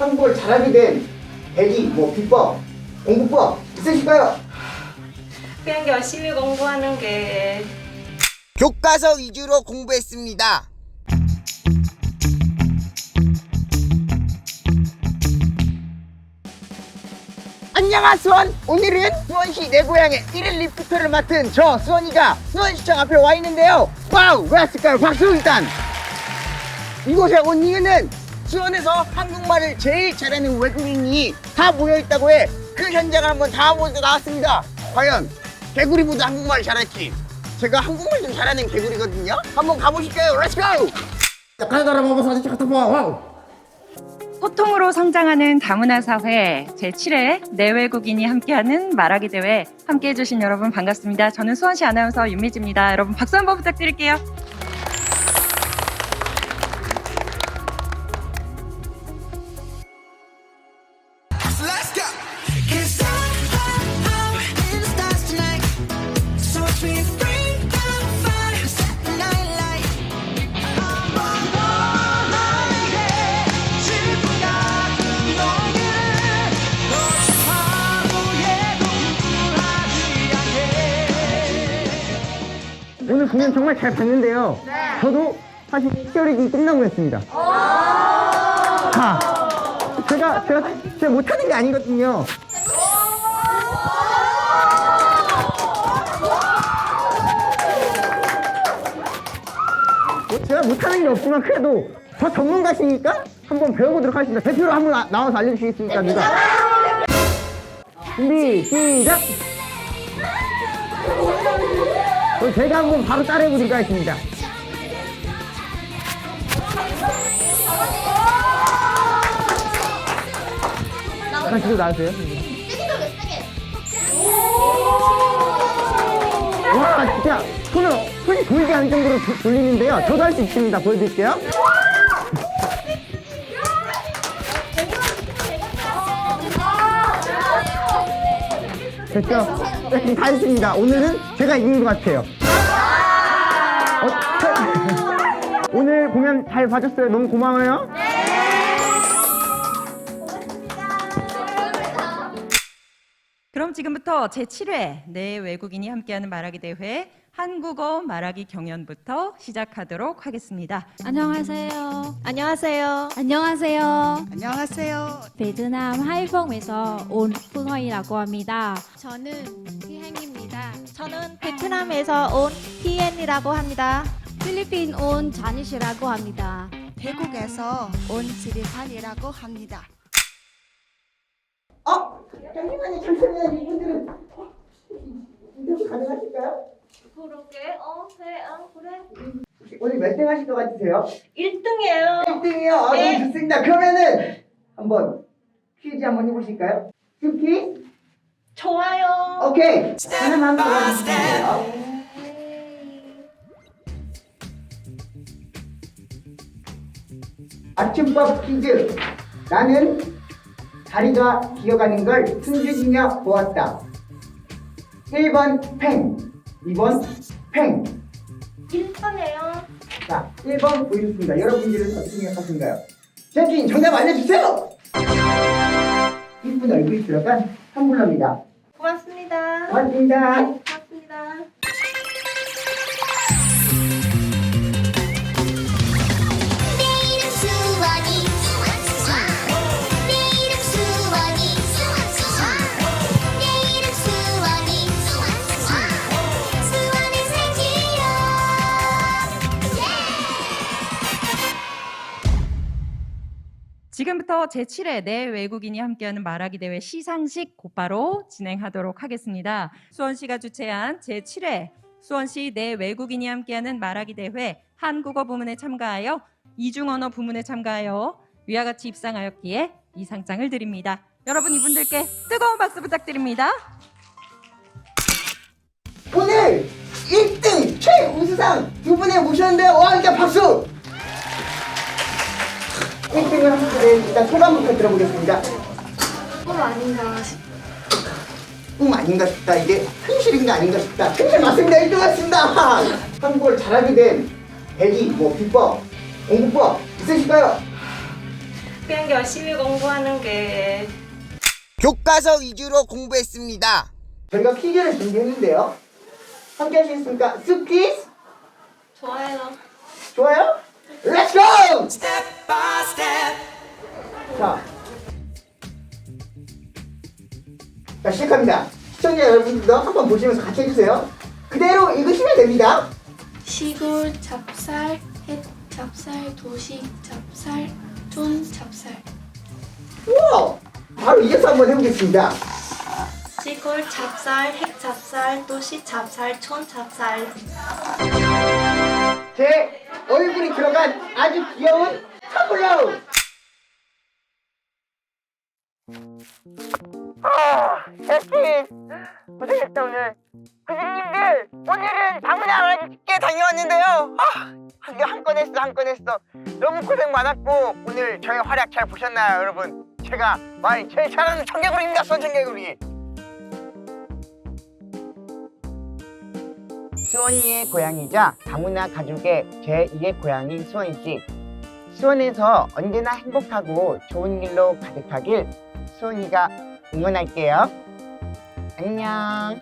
한국어를 잘하게 된 계기, 뭐 비법, 공부법 있으실까요? 그냥 열심히 공부하는 게 교과서 위주로 공부했습니다. 안녕하세요 수원 오늘은 수원시 내 고향의 1일 리포터를 맡은 저 수원이가 수원시청 앞에 와 있는데요 와우 왜 왔을까요 박수 일단 이곳에 온 이유는 수원에서 한국말을 제일 잘하는 외국인이 다 모여있다고 해. 그 현장을 한번 다 보러 나왔습니다. 과연 개구리보다 한국말을 잘할지. 제가 한국말 좀 잘하는 개구리거든요. 한번 가보실까요? 렛츠고 소통으로 성장하는 다문화 사회 제7회 내외국인이 함께하는 말하기 대회 함께 해 주신 여러분 반갑습니다. 저는 수원시 아나운서 윤미지입니다. 여러분 박수 한번 부탁드릴게요. 공연 정말 잘 봤는데요 저도 사실 시어리기 끝나고 했습니다 자 제가 제가 제가 못하는 게 아니거든요 뭐 제가 못하는 게 없지만 그래도 저 전문가시니까 한번 배워보도록 하겠습니다. 대표로 한번 나- 나와서 알려주시겠습니까, 누가? 준비, 시작! 그럼 제가 한번 바로 따라해보도록 하겠습니다. 잠깐 뒤로 나와주세요. 와, 진짜 손을, 손이 보이지 않을 정도로 도- 돌리는데요. 저도 할 수 있습니다. 보여드릴게요. 됐죠? 네, 다 했습니다. 오늘은 제가 이긴 것 같아요. 어, 저- 오늘 공연 잘 봐줬어요. 너무 고마워요. 그럼 지금부터 제7회 내 외국인이 함께하는 말하기 대회 한국어 말하기 경연부터 시작하도록 하겠습니다. 안녕하세요. 안녕하세요. 안녕하세요. 안녕하세요. 베트남 하이퐁에서 온 푸허이라고 합니다. 저는 희행입니다. 저는 베트남에서 온 희엔이라고 합니다. 필리핀 온 자니시라고 합니다. 태국에서 온 지리판이라고 합니다. 어? 잠시만요, 잠시만요. 이분들은 인터뷰 가능하실까요? 그러게, 어, 그래, 어, 그래. 혹시 오늘 몇 등 하실 것 같으세요? 1등이에요. 1등이요? 아, 네. 너무 좋습니다. 그러면은 한번 퀴즈 한번 해보실까요? 큐키? 좋아요. 오케이. 하나만 뽑아주세요. 맞춤법 퀴즈. 나는 다리가 기어가는 걸 숨죽이며 보았다. 1번 팽, 2번 팽. 1번이에요. 자, 1번 보여줬습니다. 여러분들은 어떻게 생각하신가요? 제키 정답 알려주세요! 이쁜 얼굴이 들어간. 고맙습니다. 고맙습니다. 고맙습니다. 지금부터 제7회 내 외국인이 함께하는 말하기 대회 시상식 곧바로 진행하도록 하겠습니다. 수원시가 주최한 제7회 수원시 내 외국인이 함께하는 말하기 대회 한국어 부문에 참가하여 이중언어 부문에 참가하여 위와 같이 입상하였기에 이 상장을 드립니다. 여러분 이분들께 뜨거운 박수 부탁드립니다. 오늘 1등 최우수상 두 분을 모셨는데요. 와, 일단 박수! 1등을 하시게 된 일단 소감부터 들어보겠습니다. 꿈 아닌가 싶 꿈 아닌가 싶다. 이게 현실인가 아닌가 싶다. 현실 맞습니다. 1등 했습니다. 한국어를 잘하게 된 계기, 뭐 비법, 공부법 있으실까요? 그냥 열심히 공부하는 게 교과서 위주로 공부했습니다. 저희가 퀴즈를 준비했는데요. 함께 하시겠습니까? 스퀴즈? 좋아요. 좋아요? 렛츠고! By step. 자. 자, 시작합니다. 시청자 여러분들도 한번 보시면서 같이 해주세요. 그대로 읽으시면 됩니다. 시골 잡살, 햇 잡살, 도시 잡살, 촌 잡살. 우와! 바로 이어서 한번 해보겠습니다. 시골 잡살, 핵 잡살, 도시 잡살, 촌 잡살. 제 얼굴이 들어간 아주 귀여운 타블로! 아, 햇빛! 고생했다, 오늘. 선생님들, 오늘은 방문하러 쉽게 다녀왔는데요. 아, 한건 했어, 한 건 했어. 너무 고생 많았고, 오늘 저의 활약 잘 보셨나요, 여러분? 제가 많이 제일 잘하는 청개구리입니다, 손청개구리. 수원이의 고향이자 다문화 가족의 제2의 고향인 수원시. 수원에서 언제나 행복하고 좋은 일로 가득하길 수원이가 응원할게요. 안녕.